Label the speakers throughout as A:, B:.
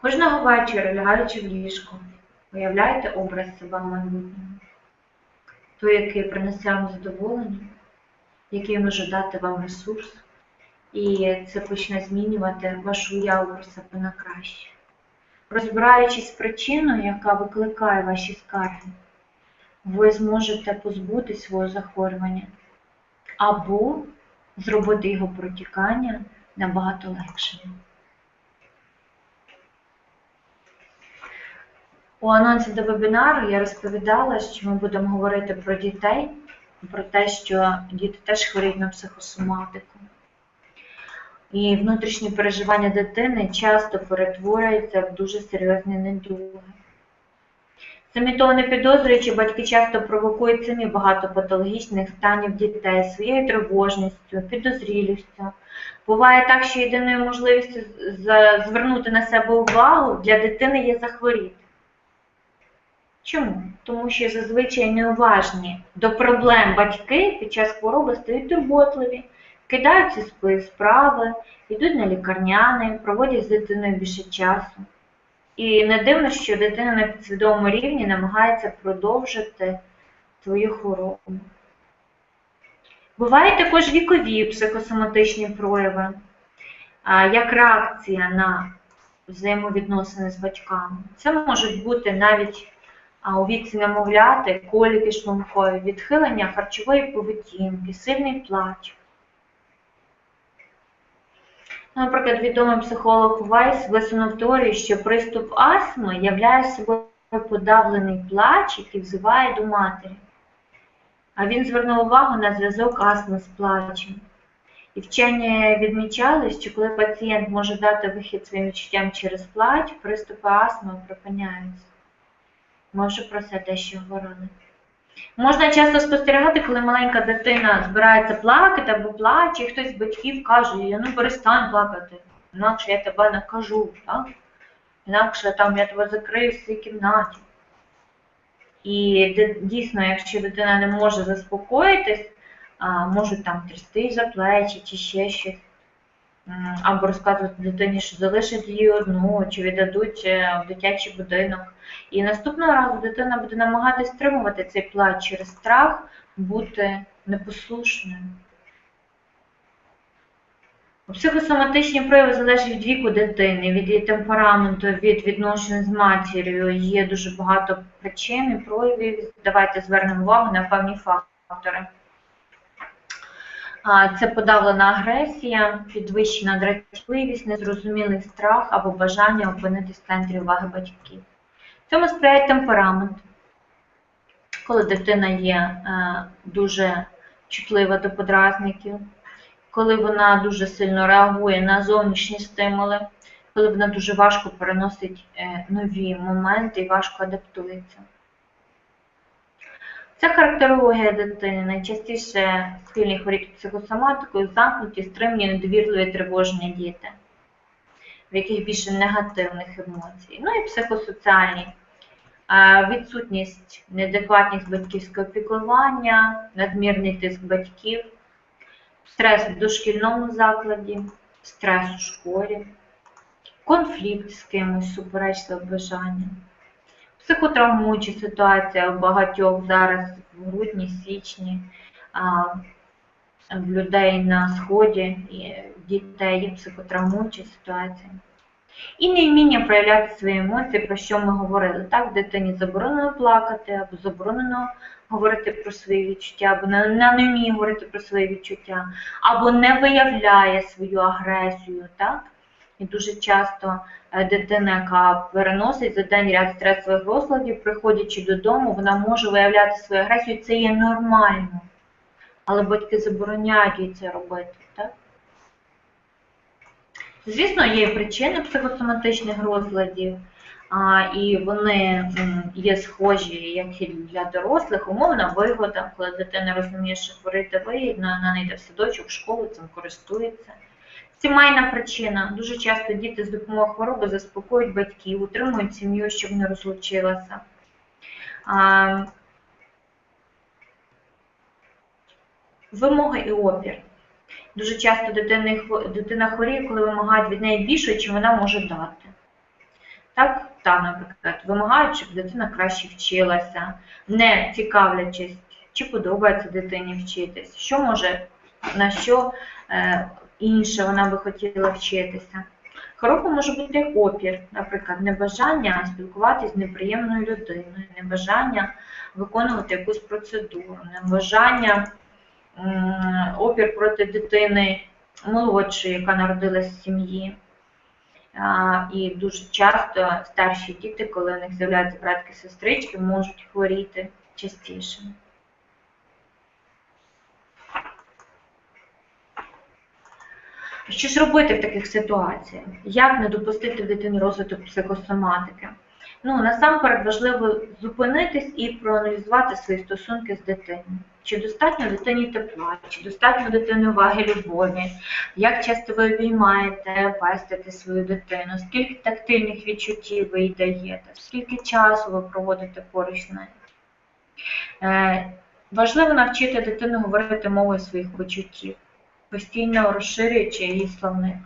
A: Кожного вечора, лягаючи в ліжко, уявляйте образ себе в майбутньому. Той, який принесе вам задоволення, який може дати вам ресурс, і це почне змінювати вашу уяву про себе на краще. Розбираючись з причиною, яка викликає ваші скарги, ви зможете позбутися свого захворювання або зробити його протікання набагато легшим. У анонсі до вебінару я розповідала, що ми будемо говорити про дітей, про те, що діти теж хворіють на психосоматику. І внутрішні переживання дитини часто перетворюються в дуже серйозні недуги. Самі того не підозрюючи, батьки часто провокують самі багато патологічних станів дітей своєю тривожністю, підозрілістю. Буває так, що єдиною можливістю звернути на себе увагу для дитини є захворіти. Чому? Тому що зазвичай неуважні до проблем батьки під час хвороби стають турботливі, кидають ці свої справи, йдуть на лікарняни, проводять з дитиною більше часу. І не дивно, що дитина на підсвідомому рівні намагається продовжити свою хворобу. Бувають також вікові психосоматичні прояви, як реакція на взаємовідносини з батьками. Це можуть бути навіть у віці немовляти, коліки шлункові, відхилення харчової поведінки, сильний плач. Наприклад, відомий психолог Вайс висунув теорію, що приступ астми являє собою подавлений плач, який взиває до матері. А він звернув увагу на зв'язок астми з плачем. І вчені відмічали, що коли пацієнт може дати вихід своїм відчуттям через плач, приступи астми припиняються. Ми про це дещо говорили. Можна часто спостерігати, коли маленька дитина збирається плакати або плаче, і хтось з батьків каже, я ну перестань плакати, інакше я тебе накажу, так? інакше там я тебе закрию в своїй кімнаті. І дійсно, якщо дитина не може заспокоїтись, можуть там трясти за плечі чи ще щось, або розказувати дитині, що залишать її одну, чи віддадуть е, в дитячий будинок. І наступного разу дитина буде намагатись стримувати цей плач через страх бути непослушною. Психосоматичні прояви залежать від віку дитини, від її темпераменту, від відношень з матір'ю. Є дуже багато причин і проявів. Давайте звернемо увагу на певні фактори. Це подавлена агресія, підвищена дратівливість, незрозумілий страх або бажання опинитись в центрі уваги батьків. Цьому сприяє темперамент, коли дитина є е, дуже чутлива до подразників, коли вона дуже сильно реагує на зовнішні стимули, коли вона дуже важко переносить е, нові моменти і важко адаптується. Ця характерологія дитини найчастіше схильні хворіти психосоматикою, замкнуті, стримні, недовірливі тривожні діти, в яких більше негативних емоцій. Ну і психосоціальні. Відсутність неадекватність батьківського піклування, надмірний тиск батьків, стрес в дошкільному закладі, стрес у школі, конфлікт з кимось, суперечливе бажання. Психотравмуюча ситуація у багатьох зараз в грудні, січні, в людей на сході, і дітей є психотравмуюча ситуація. І невміння проявляти свої емоції, про що ми говорили. Так, дитині заборонено плакати, або заборонено говорити про свої відчуття, або не, не вміє говорити про свої відчуття, або не виявляє свою агресію. так? І дуже часто дитина, яка переносить за день ряд стресових розладів, приходячи додому, вона може виявляти свою агресію, це є нормально. Але батьки забороняють їй це робити. Так? Звісно, є причини психосоматичних розладів, а, і вони є схожі, як і для дорослих, умовна вигода, коли дитина розуміє, що хворити вигідно, вона не йде в садочок, в школу, цим користується. Сімейна причина. Дуже часто діти з допомогою хвороби заспокоюють батьків, утримують сім'ю, щоб не розлучилася. Вимоги і опір. Дуже часто дитина, дитина хворіє, коли вимагають від неї більше, чим вона може дати. Так, та, наприклад, вимагають, щоб дитина краще вчилася, не цікавлячись, чи подобається дитині вчитись, що може, на що е, інше вона би хотіла вчитися. Хвороба може бути опір, наприклад, небажання спілкуватися з неприємною людиною, небажання виконувати якусь процедуру, небажання опір проти дитини молодшої, яка народилась в сім'ї. І дуже часто старші діти, коли у них з'являються братки сестрички, можуть хворіти частіше. Що ж робити в таких ситуаціях? Як не допустити в дитині розвиток психосоматики? Ну, насамперед важливо зупинитись і проаналізувати свої стосунки з дитиною. Чи достатньо дитині тепла, чи достатньо дитини уваги любові, як часто ви обіймаєте, пестите свою дитину, скільки тактильних відчуттів ви їй даєте, скільки часу ви проводите поруч з нею. Е, важливо навчити дитину говорити мовою своїх почуттів, постійно розширюючи її словник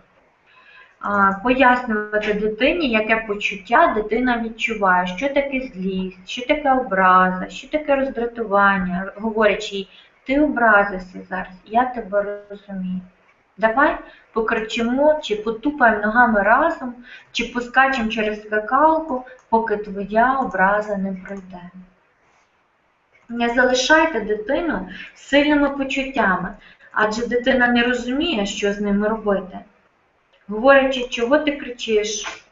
A: пояснювати дитині, яке почуття дитина відчуває, що таке злість, що таке образа, що таке роздратування, говорячи їй, ти образився зараз, я тебе розумію. Давай покричимо, чи потупаємо ногами разом, чи поскачемо через скакалку, поки твоя образа не пройде. Не залишайте дитину сильними почуттями, адже дитина не розуміє, що з ними робити говорячи, чого ти кричиш,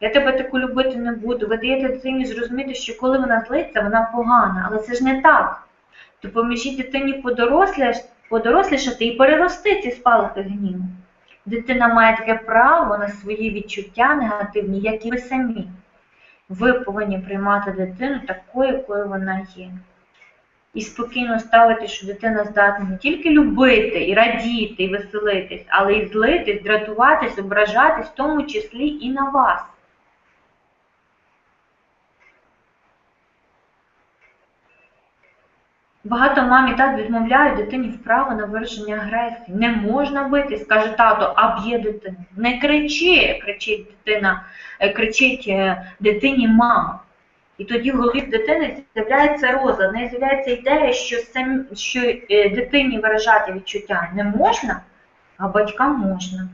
A: я тебе таку любити не буду. Ви даєте дитині зрозуміти, що коли вона злиться, вона погана, але це ж не так. Допоможіть дитині подорослішати і перерости ці спалахи гніву. Дитина має таке право на свої відчуття негативні, як і ви самі. Ви повинні приймати дитину такою, якою вона є і спокійно ставити, що дитина здатна не тільки любити і радіти, і веселитись, але й злитись, дратуватись, ображатись, в тому числі і на вас. Багато мам і тат відмовляють дитині вправо на вираження агресії. Не можна бити, скаже тато, а б'є дитину. Не кричи, кричить дитина, е, кричить е, дитині мама. І тоді в голові дитини з'являється розлад, не з'являється ідея, що сам, що е, дитині виражати відчуття не можна, а батькам можна.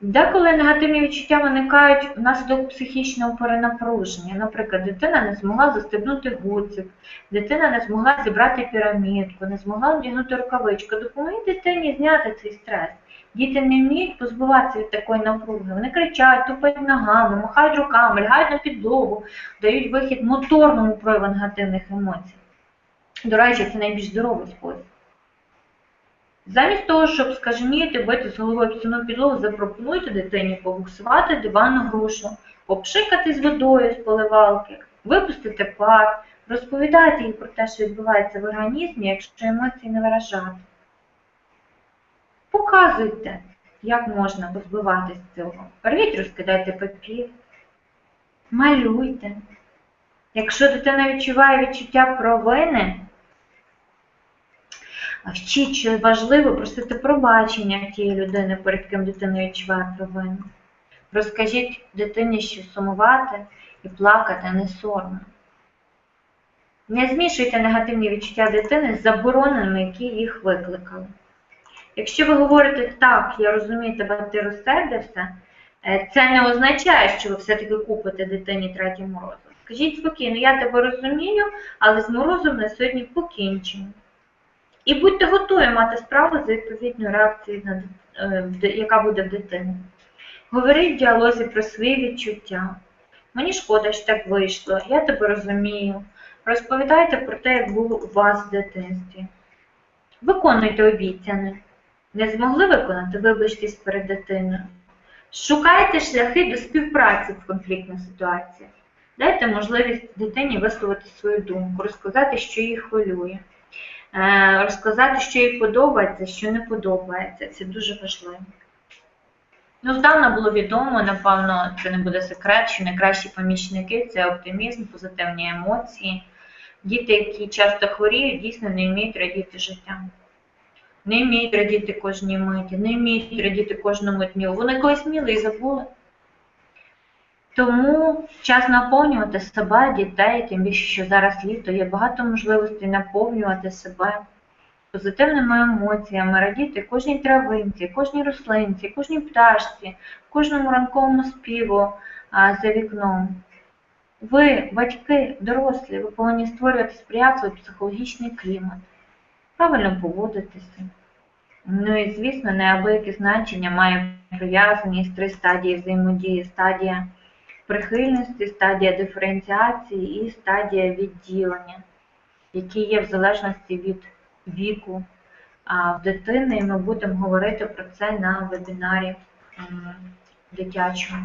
A: Деколи негативні відчуття виникають внаслідок психічного перенапруження. Наприклад, дитина не змогла застебнути гуцик, дитина не змогла зібрати пірамідку, не змогла одягнути рукавичку. Допоможіть дитині зняти цей стрес. Діти не вміють позбуватися від такої напруги. Вони кричать, тупають ногами, махають руками, лягають на підлогу, дають вихід моторному прояву негативних емоцій. До речі, це найбільш здоровий спосіб. Замість того, щоб скаженіти, бити з головою стіну підлогу, запропонуйте дитині побуксувати диванну грушу, попшикати з водою з поливалки, випустити пар, розповідайте їй про те, що відбувається в організмі, якщо емоції не виражати. Показуйте, як можна позбуватись цього. Рвіть, розкидайте папір, малюйте. Якщо дитина відчуває відчуття провини, вчіть, що важливо просити пробачення тієї людини, перед ким дитина відчуває провину. Розкажіть дитині, що сумувати і плакати не соромно. Не змішуйте негативні відчуття дитини з забороненими, які їх викликали. Якщо ви говорите так, я розумію, тебе ти розсердився, е, це не означає, що ви все-таки купите дитині третій морозиво. Скажіть спокійно, я тебе розумію, але з морозом на сьогодні покінчимо. І будьте готові мати справу з відповідною реакцією, е, яка буде в дитини. Говоріть в діалозі про свої відчуття. Мені шкода, що так вийшло, я тебе розумію. Розповідайте про те, як було у вас в дитинстві. Виконуйте обіцяне. Не змогли виконати, вибачтесь перед дитиною. Шукайте шляхи до співпраці в конфліктних ситуаціях. Дайте можливість дитині висловити свою думку, розказати, що її хвилює, розказати, що їй подобається, що не подобається. Це дуже важливо. Ну, здавна було відомо, напевно, це не буде секрет, що найкращі помічники це оптимізм, позитивні емоції. Діти, які часто хворіють, дійсно не вміють радіти життям не вміють радіти кожній миті, не вміють радіти кожному дню. Вони колись вміли і забули. Тому час наповнювати себе, дітей, тим більше, що зараз літо, є багато можливостей наповнювати себе позитивними емоціями, радіти кожній травинці, кожній рослинці, кожній пташці, кожному ранковому співу а, за вікном. Ви, батьки, дорослі, ви повинні створювати сприятливий психологічний клімат, правильно поводитися. Ну і, звісно, неабияке значення має прив'язаність три стадії взаємодії: стадія прихильності, стадія диференціації і стадія відділення, які є в залежності від віку в дитини. І ми будемо говорити про це на вебінарі дитячому.